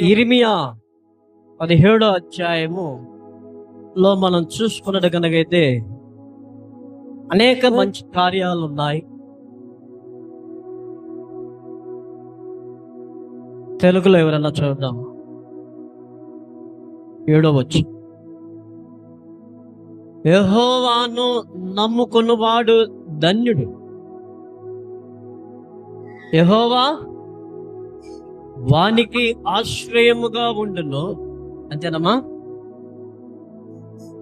ఇరిమియా పదిహేడో అధ్యాయము. లో మనం చూసుకున్నట్టు కనుకైతే అనేక మంచి కార్యాలు ఉన్నాయి తెలుగులో ఎవరన్నా చూద్దాం. ఏడో వచ్చి యెహోవాను నమ్ముకున్నవాడు ధన్యుడు. యహోవా వానికి ఆశ్రయముగా ఉండును. అంతేనమ్మా?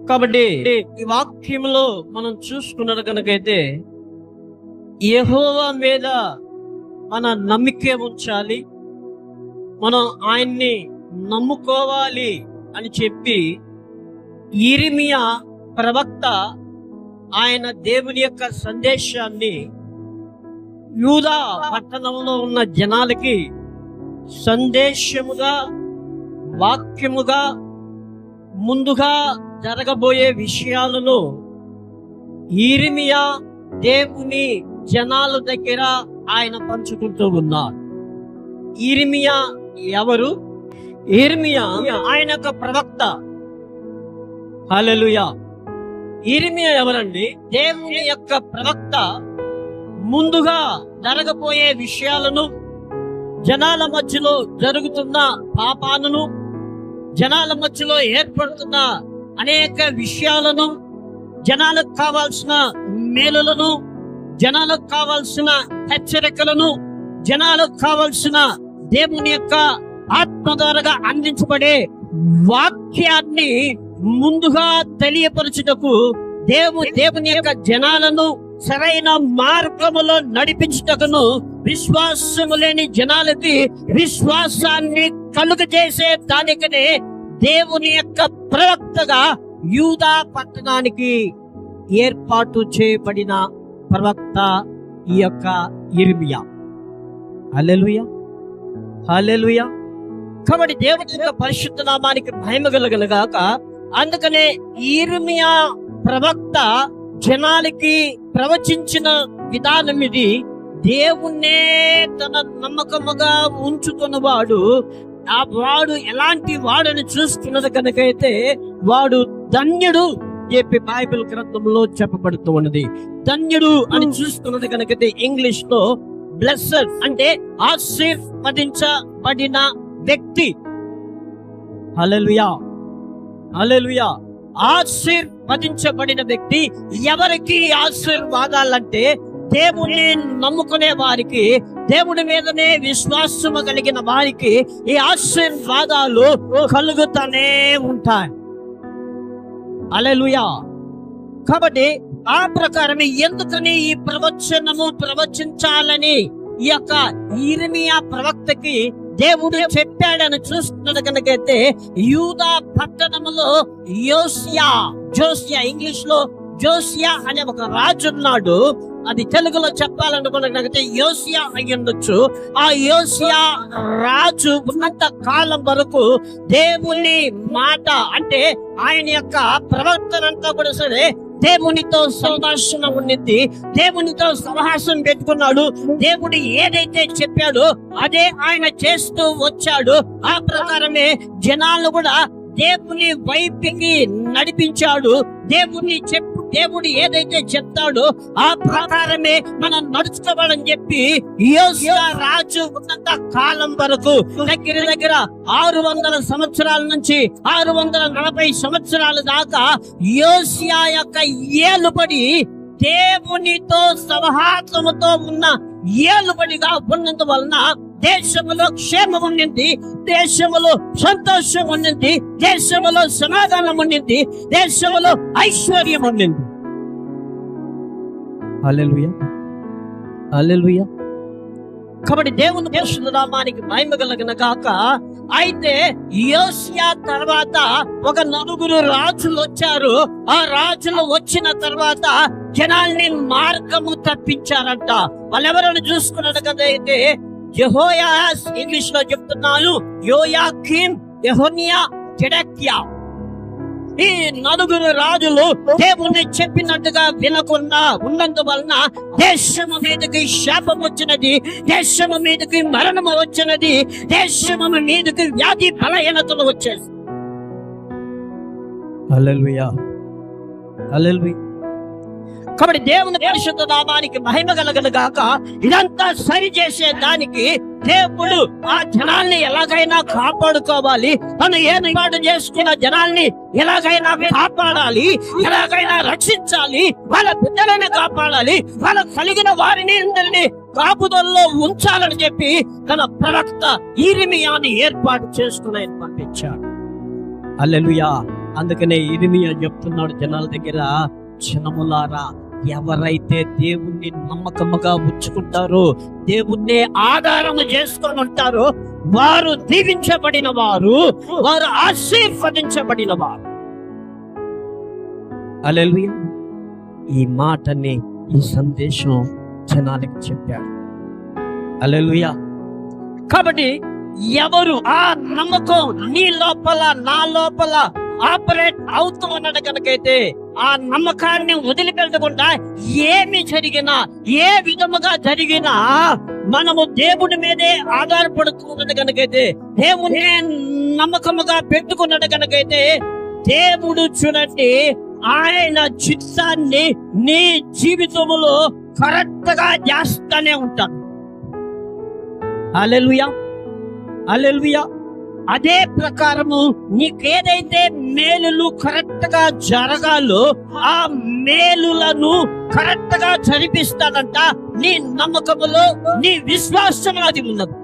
కాబట్టి ఈ వాక్యంలో మనం చూసుకున్నది కనుకైతే యహోవా మీద మన నమ్మికే ఉంచాలి. మనం ఆయన్ని నమ్ముకోవాలి అని చెప్పి ఇరిమియా ప్రవక్త ఆయన దేవుని యొక్క సందేశాన్ని యూదా పట్టణంలో ఉన్న జనాలకి సందేశముగా వాక్యముగా ముందుగా జరగబోయే విషయాలను ఈరిమియా దేవుని జనాల దగ్గర ఆయన పంచుకుంటూ ఉన్నారు. ఈరిమియా ఎవరు? ఈర్మియా ఆయన యొక్క ప్రవక్త. హలలుయా ఈర్మియా ఎవరండి? దేవుని యొక్క ప్రవక్త. ముందుగా జరగబోయే విషయాలను జనాల మధ్యలో జరుగుతున్న పాపాలను జనాల మధ్యలో ఏర్పడుతున్న అనేక విషయాలను జనాలకు కావాల్సిన మేలులను జనాలకు కావాల్సిన హెచ్చరికలను జనాలకు కావాల్సిన దేవుని యొక్క ఆత్మ ద్వారాగా అందించబడే వాక్యాన్ని ముందుగా తెలియపరచుటకు దేవు దేవుని యొక్క జనాలను సరైన మార్గములో నడిపించుటకును విశ్వాసము లేని జనాలకి విశ్వాసాన్ని కలుగజేసే దానికనే దేవుని యొక్క ప్రవక్తగా యూదా పట్టణానికి ఏర్పాటు చేయబడిన ప్రవక్త ఈ యొక్క ఇర్మియా హల్లెలూయా. హల్లెలూయా. కాబట్టి దేవుని యొక్క పరిశుద్ధ నామానికి మహిమ కలగలగాక అందుకనే ఇర్మియా ప్రవక్త జనాలకి ప్రవచించిన విధానం ఇది దేవుణ్ణే తన నమ్మకముగా ఉంచుతున్నవాడు ఆ వాడు ఎలాంటి వాడని చూస్తున్నది కనుకైతే వాడు ధన్యుడు చెప్పి బైబిల్ గ్రంథంలో చెప్పబడుతూ ఉన్నది. ధన్యుడు అని చూస్తున్నది కనుకైతే ఇంగ్లీష్లో బ్లెస్సడ్ అంటే ఆశీర్వదించబడిన వ్యక్తి. హల్లెలూయా. హల్లెలూయా. ఆశీర్వదించబడిన వ్యక్తి ఎవరికి ఆశీర్వాదాలంటే దేవుని నమ్ముకునే వారికి దేవుడి మీదనే విశ్వాసము కలిగిన వారికి ఈ ఆశీర్వాదాలు కలుగుతూనే ఉంటాయి. అలెలుయా కాబట్టి ఆ ప్రకారం ఎందుకని ఈ ప్రవచనము ప్రవచించాలని ఈ యొక్క ఇరిమియా ప్రవక్తకి దేవుడు చెప్పాడని చూస్తున్నది కనుకైతే యూదా పట్టణములో యోసియా జోసియా ఇంగ్లీష్లో జోసియా అనే ఒక రాజు ఉన్నాడు. అది తెలుగులో చెప్పాలనుకున్నట్లయితే యోసియా అయ్యుండొచ్చు. ఆ యోసియా రాజు ఉన్నంత కాలం వరకు దేవుని మాట అంటే ఆయన యొక్క ప్రవర్తన అంతా కూడా సరే దేవునితో సంభాషణ ఉండింది దేవునితో సంభాషణ పెట్టుకున్నాడు. దేవుడు ఏదైతే చెప్పాడో అదే ఆయన చేస్తూ వచ్చాడు. ఆ ప్రకారమే జనాలు కూడా దేవుని వైపుకి నడిపించాడు. దేవుని చెప్పు దేవుడు ఏదైతే చెప్తాడో ఆ ప్రకారమే మనం నడుచుకోవాలని చెప్పి రాజు ఉన్నంత కాలం వరకు దగ్గర దగ్గర ఆరు వందల సంవత్సరాల నుంచి ఆరు వందల నలభై సంవత్సరాల దాకా యోసియా యొక్క ఏలుబడి దేవునితో సవహాసముతో ఉన్న ఏలుబడిగా ఉన్నందు వలన దేశములో క్షేమం ఉండింది దేశములో సంతోషం ఉండింది దేశములో సమాధానం ఉండింది దేశములో ఐశ్వర్యం ఉండింది. కాబట్టి దేవుని పరిశుద్ధ నామానికి మహిమ కలిగిన కాక అయితే యోసియా తర్వాత ఒక నలుగురు రాజులు వచ్చారు. ఆ రాజులు వచ్చిన తర్వాత జనాల్ని మార్గము తప్పించారంట. వాళ్ళెవరని చూసుకున్నది కదా అయితే? యహోయాస్ ఇంగ్లీష్లో చెప్తున్నాను. యోయాకిన్ యెహోనియా జడక్యా. ఈ నలుగురు రాజులు దేవుణ్ణి చెప్పినట్టుగా వినకుండా ఉన్నందువలన దేశము మీదకి శాపం వచ్చినది దేశము మీదకి మరణము వచ్చినది దేశము మీదకి వ్యాధి బలహీనతలు వచ్చేది అల్లెల్వియా హల్లెలూయా. కాబట్టి దేవుని పరిశుద్ధ నామానికి మహిమ కలగను గాక. ఇదంతా సరి చేసే దానికి దేవుడు ఆ జనాల్ని ఎలాగైనా కాపాడుకోవాలి. తను ఏర్పాటు చేసుకున్న జనాల్ని ఎలాగైనా కాపాడాలి. ఎలాగైనా రక్షించాలి. వాళ్ళ బిడ్డలను కాపాడాలి. వాళ్ళ కలిగిన వారిని అందరినీ కాపుదల్లో ఉంచాలని చెప్పి తన ప్రవక్త ఇరిమియాని ఏర్పాటు చేసుకుని పంపించాడు. అల్లెలుయా అందుకనే ఇరిమియా చెప్తున్నాడు జనాల దగ్గర జనములారా ఎవరైతే దేవుణ్ణి నమ్మకముగా ఉంచుకుంటారో దేవుణ్ణి ఆధారము చేసుకొని ఉంటారో వారు దీవించబడిన వారు వారు ఆశీర్వదించబడిన వారు అలెలుయ ఈ మాటని ఈ సందేశం జనానికి చెప్పాడు. అలెలుయ కాబట్టి ఎవరు ఆ నమ్మకం నీ లోపల నా లోపల ఆపరేట్ అవుతూ ఉన్నది కనుకైతే ఆ నమ్మకాన్ని వదిలిపెట్టకుండా ఏమి జరిగినా ఏ విధముగా జరిగినా మనము దేవుడి మీదే ఆధారపడుతున్నది కనుకైతే దేవుని నమ్మకముగా పెట్టుకున్నది కనుకైతే దేవుడు చూడండి ఆయన చిత్తాన్ని నీ జీవితములో కరెక్ట్గా చేస్తానే ఉంటాడు. అలెలుయా అలెలుయా అదే ప్రకారము నీకేదైతే మేలులు కరెక్ట్గా జరగాలో ఆ మేలులను కరెక్ట్గా జరిపిస్తానంట నీ నమ్మకములో నీ విశ్వాసం అది ఉన్నది.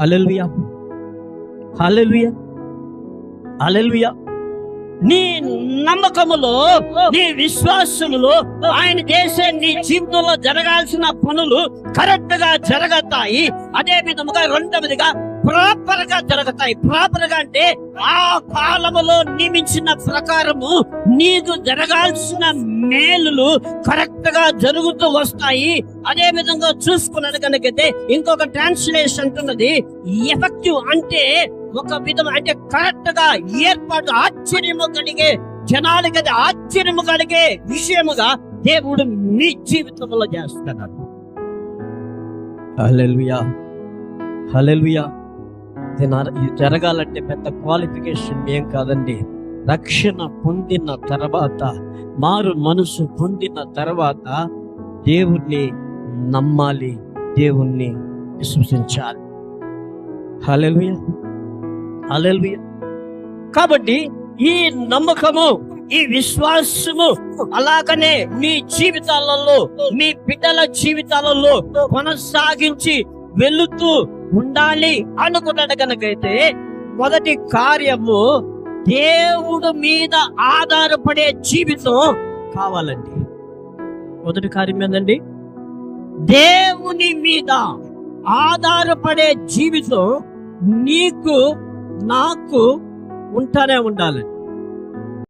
అలెలుయా అలెలుయా అలెలుయా నీ నమ్మకములో నీ విశ్వాసములో ఆయన చేసే నీ జీవితంలో జరగాల్సిన పనులు కరెక్ట్గా జరగతాయి. అదే విధముగా రెండవదిగా ప్రాపర్గా జరుగుతాయి. ప్రాపర్గా అంటే ఆ కాలములో నియమించిన ప్రకారము నీకు జరగాల్సిన మేలులు కరెక్ట్గా జరుగుతూ వస్తాయి. అదే విధంగా చూసుకున్నది కనుకైతే ఇంకొక ట్రాన్స్లేషన్ అంటున్నది ఎఫెక్టివ్ అంటే ఒక విధం అంటే కరెక్ట్గా ఏర్పాటు ఆశ్చర్యము కలిగే జనాలకి అది ఆశ్చర్యము కలిగే విషయముగా దేవుడు మీ జీవితంలో చేస్తున్నాడు. హల్లెలూయా. హల్లెలూయా. జరగాలంటే పెద్ద క్వాలిఫికేషన్ ఏం కాదండి. రక్షణ పొందిన తర్వాత మారు మనసు పొందిన తర్వాత దేవుణ్ణి నమ్మాలి దేవుణ్ణి విశ్వసించాలి. హలో అలెల్వియ కాబట్టి ఈ నమ్మకము ఈ విశ్వాసము అలాగనే మీ జీవితాలలో మీ బిడ్డల జీవితాలలో కొనసాగించి వెళుతూ ఉండాలి అనుకున్నట్టు కనుకైతే మొదటి కార్యము దేవుడు మీద ఆధారపడే జీవితం కావాలండి. మొదటి కార్యం ఏంటండి దేవుని మీద ఆధారపడే జీవితం నీకు నాకు ఉంటానే ఉండాలి.